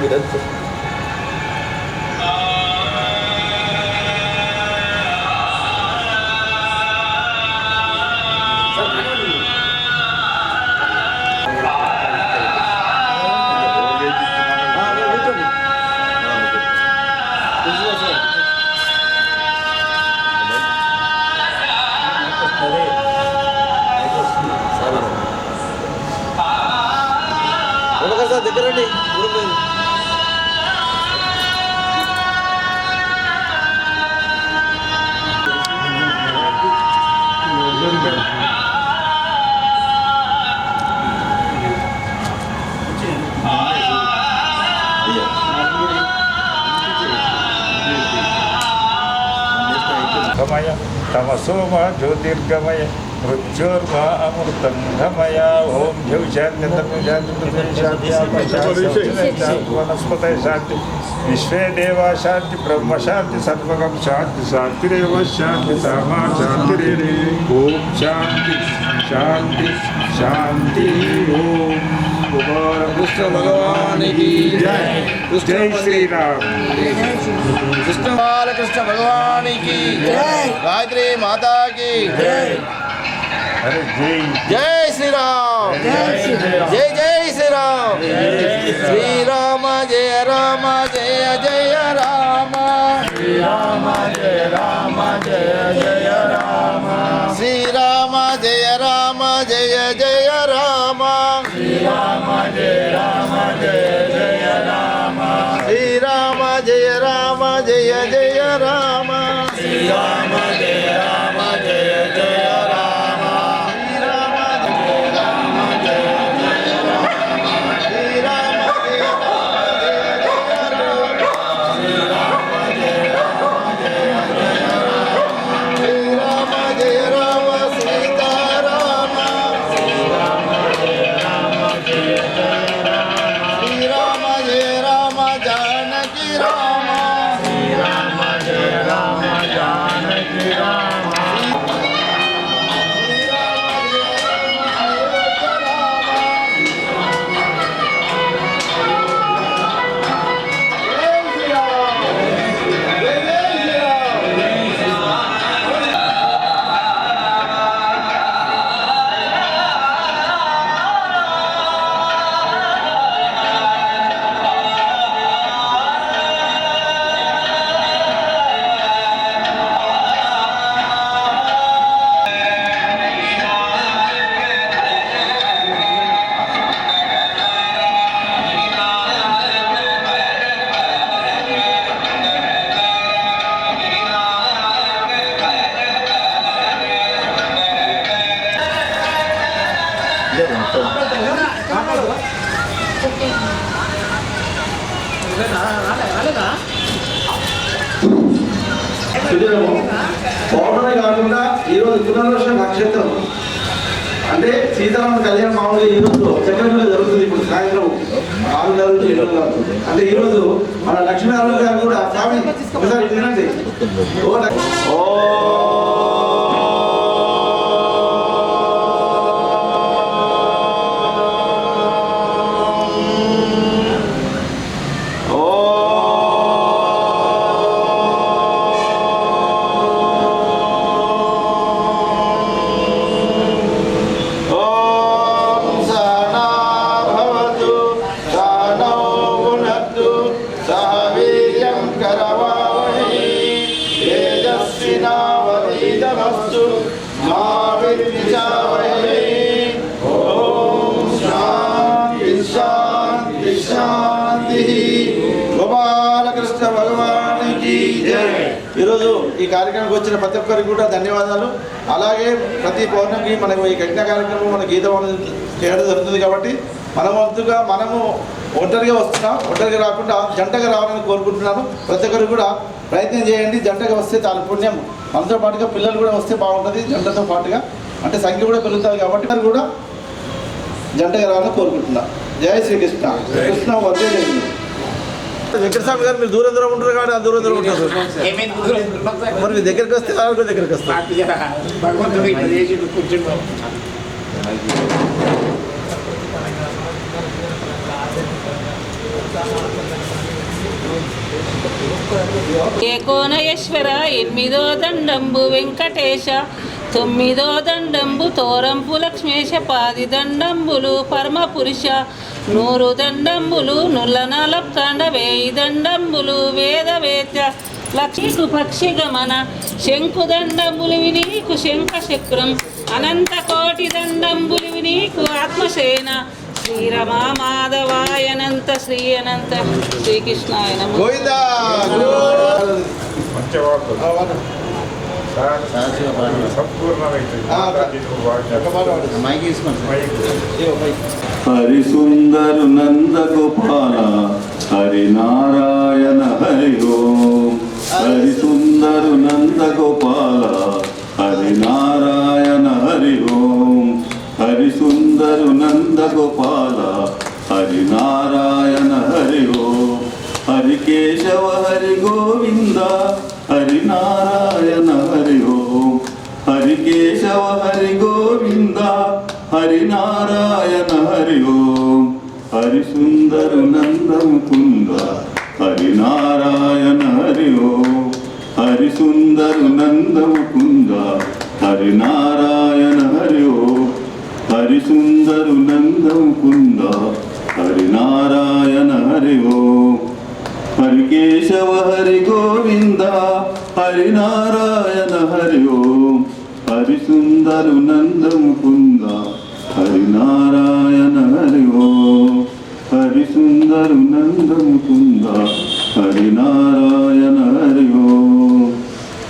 మీరంతా దగ్గరండి ఊరు తమయ తమ సోమ జ్యోతిర్గమయ मृत्योर्वामृतं धमया ॐ झौ वनस्पतय शान्ति विश्वे देवा शान्ति ब्रह्म शान्ति सर्वकं शान्ति शान्तिरेव शान्ति सामा शान्तिरे गायत्री माता की जय। జై. శ్రీరామ్. జై జై శ్రీరామ్. శ్రీరామ జయ రామ జయ జయ రామ. శ్రీరామ జయ రామ జయ జయ రామ. శ్రీరామ జయ రామ జయ జయ రామ. శ్రీరామ జయ రామ జయ జయ రామ. శ్రీరామ జయ రామ జయ జయ రామ. శ్రీరామ జయ రామ ఈరోజు పునర్వస నక్షత్రం. అంటే సీతారామ కళ్యాణ మామూలుగా ఈ రోజు సెకండ్లో జరుగుతుంది ఇప్పుడు సాయంత్రం ఆరున్నర నుంచి ఏడు వరకు. అంటే ఈ రోజు మన లక్ష్మీనారాయణ గారు కూడా స్వామి ఒకసారి వినండి. ఓ ఓ భగవానికి ఈరోజు ఈ కార్యక్రమానికి వచ్చిన ప్రతి ఒక్కరికి కూడా ధన్యవాదాలు. అలాగే ప్రతి పౌర్ణమికి మనకు ఈ యజ్ఞ కార్యక్రమం మన గీతం చేయడం జరుగుతుంది కాబట్టి మన వంతుగా మనము ఒంటరిగా వస్తున్నాం. ఒంటరిగా రాకుండా జంటగా రావాలని కోరుకుంటున్నాను. ప్రతి ఒక్కరు కూడా ప్రయత్నం చేయండి. జంటగా వస్తే చాలా పుణ్యం. మనతో పాటుగా పిల్లలు కూడా వస్తే బాగుంటుంది జంటతో పాటుగా. అంటే సంఖ్య కూడా పెరుగుతుంది కాబట్టి కూడా జంటగా రావాలని కోరుకుంటున్నాను జయ శ్రీకృష్ణ. కృష్ణ వందే వెంకటస్వామి గారు మీరు దూరం దూరం ఉంటారు కాబట్టి ఆ దూరం దూరం ఉంటారు. మరి మీ దగ్గరికి వస్తే వాళ్ళకు దగ్గరికి వస్తారు ఏకోనయేశ్వర ఎనిమిదో దండంబు వెంకటేశ. తొమ్మిదో దండంబు తోరంపు లక్ష్మేశ పాది దండంబులు పరమ పురుష నూరు దండంబులు నుల్లనలప్తాండ వేయి దండంబులు వేద వేద్య లక్ష్మీకు పక్షి గమన శంకు దండంబులు నీకు శంఖ చక్రం అనంత కోటి దండంబులు నీకు ఆత్మసేన శ్రీరమ మాధవాయనంత శ్రీ అనంత శ్రీకృష్ణాయ నమః గోవిందా హరి సుందరు నంద గోపాల హరి నారాయణ హరి ఓం. హరి సుందరు నంద గోపాల హరి నారాయణ హరి ఓం. హరి సుందరు నంద గోపాల హరి నారాయణ హరి ఓం. హరి కేశవ హరి గో హరి నారాయణ హరి ఓం హరి సుందరు నంద ముకుంద హరి నారాయణ హరి ఓం హరి సుందరు నంద ముకుంద హరి నారాయణ హరి ఓం హరి సుందరు నంద ముకుంద హరి నారాయణ హరి ఓం హరి కేశవ హరి గోవింద హరి నారాయణ హరి ఓం హరి సుందరు నంద ముకుంద హరి నారాయణ హరి ఓ హరి సుందరు నంద ముకుంద హరి నారాయణ హరి ఓ